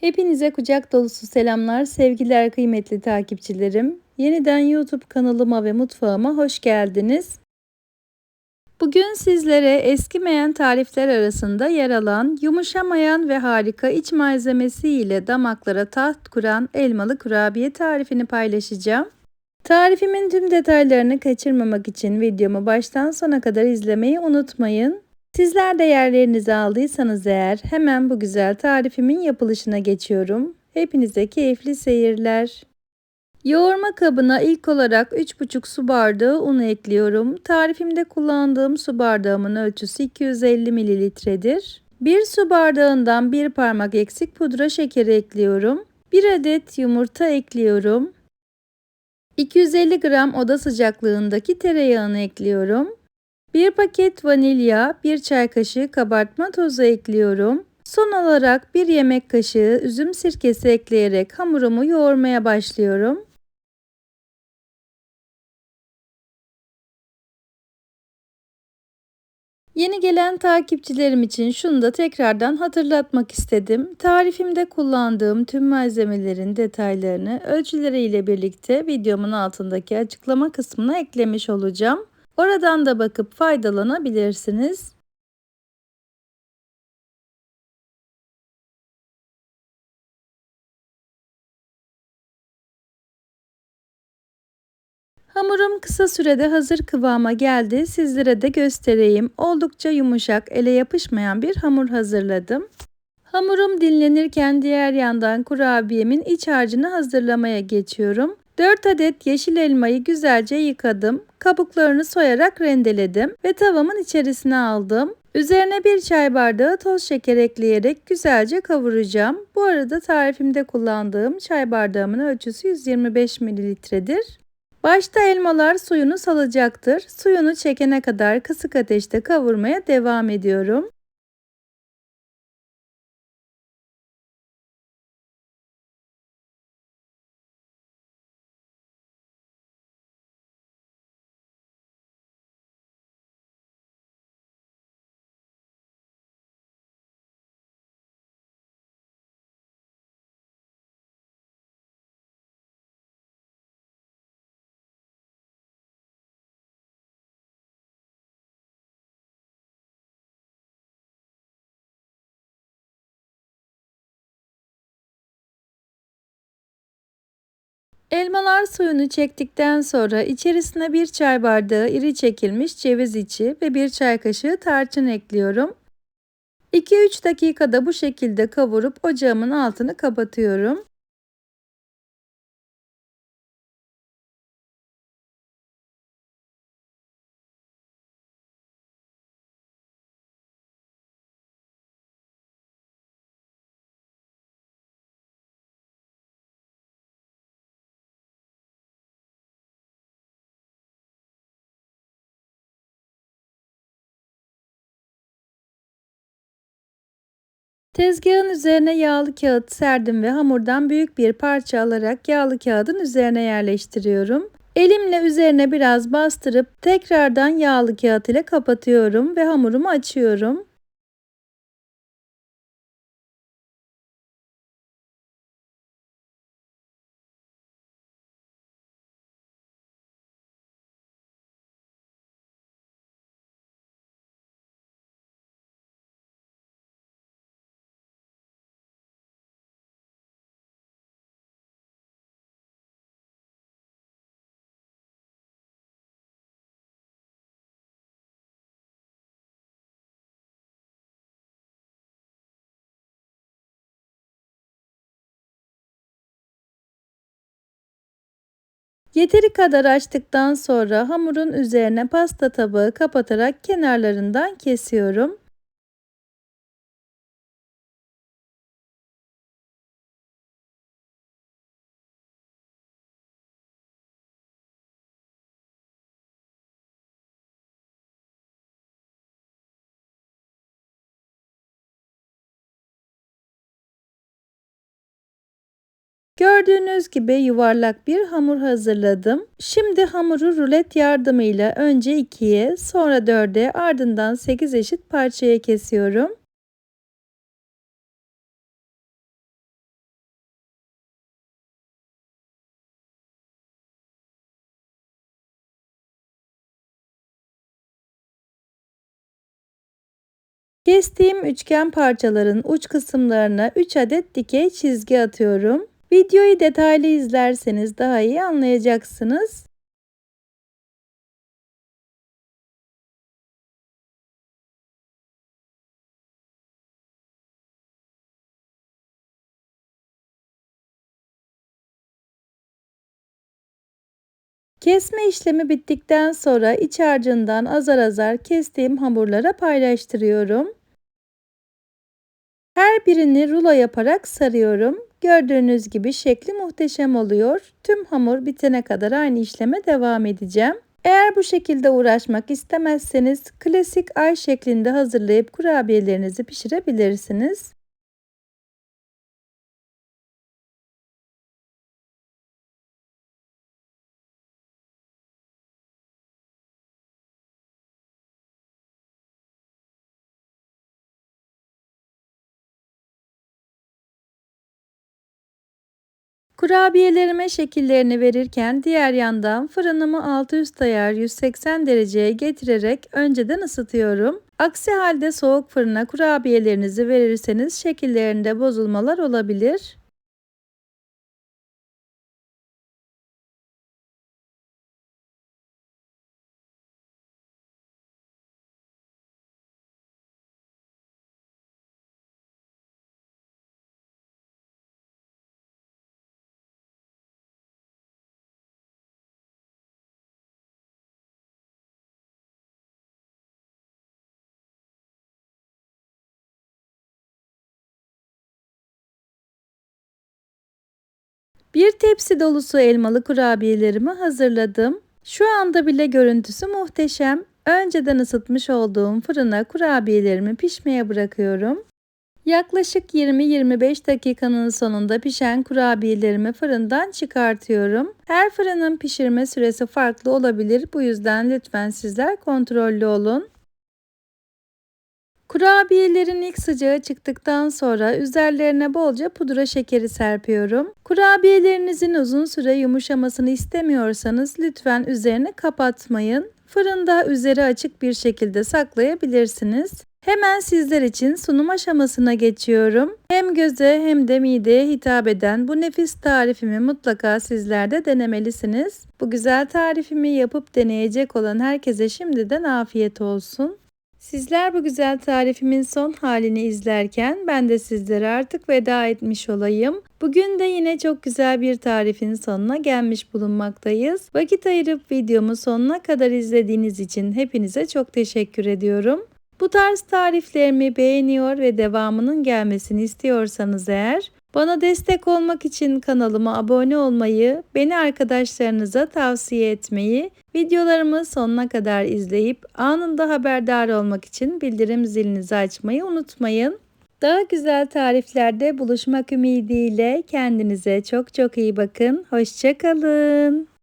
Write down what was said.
Hepinize kucak dolusu selamlar, sevgiler kıymetli takipçilerim. Yeniden YouTube kanalıma ve mutfağıma hoş geldiniz. Bugün sizlere eskimeyen tarifler arasında yer alan, yumuşamayan ve harika iç malzemesi ile damaklara taht kuran elmalı kurabiye tarifini paylaşacağım. Tarifimin tüm detaylarını kaçırmamak için videomu baştan sona kadar izlemeyi unutmayın. Sizler de yerlerinizi aldıysanız eğer hemen bu güzel tarifimin yapılışına geçiyorum. Hepinize keyifli seyirler. Yoğurma kabına ilk olarak 3,5 su bardağı un ekliyorum. Tarifimde kullandığım su bardağımın ölçüsü 250 mililitredir. 1 su bardağından 1 parmak eksik pudra şekeri ekliyorum. 1 adet yumurta ekliyorum. 250 gram oda sıcaklığındaki tereyağını ekliyorum. 1 paket vanilya, 1 çay kaşığı kabartma tozu ekliyorum. Son olarak 1 yemek kaşığı üzüm sirkesi ekleyerek hamurumu yoğurmaya başlıyorum. Yeni gelen takipçilerim için şunu da tekrardan hatırlatmak istedim. Tarifimde kullandığım tüm malzemelerin detaylarını ölçüleriyle birlikte videomun altındaki açıklama kısmına eklemiş olacağım. Oradan da bakıp faydalanabilirsiniz. Hamurum kısa sürede hazır kıvama geldi. Sizlere de göstereyim. Oldukça yumuşak, ele yapışmayan bir hamur hazırladım. Hamurum dinlenirken diğer yandan kurabiyemin iç harcını hazırlamaya geçiyorum. 4 adet yeşil elmayı güzelce yıkadım. Kabuklarını soyarak rendeledim ve tavamın içerisine aldım. Üzerine bir çay bardağı toz şeker ekleyerek güzelce kavuracağım. Bu arada tarifimde kullandığım çay bardağımın ölçüsü 125 mililitredir. Başta elmalar suyunu salacaktır. Suyunu çekene kadar kısık ateşte kavurmaya devam ediyorum. Elmalar suyunu çektikten sonra içerisine bir çay bardağı iri çekilmiş ceviz içi ve bir çay kaşığı tarçın ekliyorum. 2-3 dakikada bu şekilde kavurup ocağımın altını kapatıyorum. Tezgahın üzerine yağlı kağıt serdim ve hamurdan büyük bir parça alarak yağlı kağıdın üzerine yerleştiriyorum. Elimle üzerine biraz bastırıp tekrardan yağlı kağıt ile kapatıyorum ve hamurumu açıyorum. Yeteri kadar açtıktan sonra hamurun üzerine pasta tabağı kapatarak kenarlarından kesiyorum. Gördüğünüz gibi yuvarlak bir hamur hazırladım. Şimdi hamuru rulet yardımıyla önce 2'ye, sonra 4'e, ardından 8 eşit parçaya kesiyorum. Kestiğim üçgen parçaların uç kısımlarına 3 adet dikey çizgi atıyorum. Videoyu detaylı izlerseniz daha iyi anlayacaksınız. Kesme işlemi bittikten sonra iç harcından azar azar kestiğim hamurlara paylaştırıyorum. Her birini rulo yaparak sarıyorum. Gördüğünüz gibi şekli muhteşem oluyor. Tüm hamur bitene kadar aynı işleme devam edeceğim. Eğer bu şekilde uğraşmak istemezseniz klasik ay şeklinde hazırlayıp kurabiyelerinizi pişirebilirsiniz. Kurabiyelerime şekillerini verirken diğer yandan fırınımı alt üst ayar 180 dereceye getirerek önceden ısıtıyorum. Aksi halde soğuk fırına kurabiyelerinizi verirseniz şekillerinde bozulmalar olabilir. Bir tepsi dolusu elmalı kurabiyelerimi hazırladım. Şu anda bile görüntüsü muhteşem. Önceden ısıtmış olduğum fırına kurabiyelerimi pişmeye bırakıyorum. Yaklaşık 20-25 dakikanın sonunda pişen kurabiyelerimi fırından çıkartıyorum. Her fırının pişirme süresi farklı olabilir. Bu yüzden lütfen sizler kontrollü olun. Kurabiyelerin ilk sıcağı çıktıktan sonra üzerlerine bolca pudra şekeri serpiyorum. Kurabiyelerinizin uzun süre yumuşamasını istemiyorsanız lütfen üzerini kapatmayın. Fırında üzeri açık bir şekilde saklayabilirsiniz. Hemen sizler için sunum aşamasına geçiyorum. Hem göze hem de mideye hitap eden bu nefis tarifimi mutlaka sizler de denemelisiniz. Bu güzel tarifimi yapıp deneyecek olan herkese şimdiden afiyet olsun. Sizler bu güzel tarifimin son halini izlerken ben de sizlere artık veda etmiş olayım. Bugün de yine çok güzel bir tarifin sonuna gelmiş bulunmaktayız. Vakit ayırıp videomu sonuna kadar izlediğiniz için hepinize çok teşekkür ediyorum. Bu tarz tariflerimi beğeniyor ve devamının gelmesini istiyorsanız eğer bana destek olmak için kanalıma abone olmayı, beni arkadaşlarınıza tavsiye etmeyi, videolarımı sonuna kadar izleyip anında haberdar olmak için bildirim zilinizi açmayı unutmayın. Daha güzel tariflerde buluşmak ümidiyle kendinize çok çok iyi bakın. Hoşçakalın.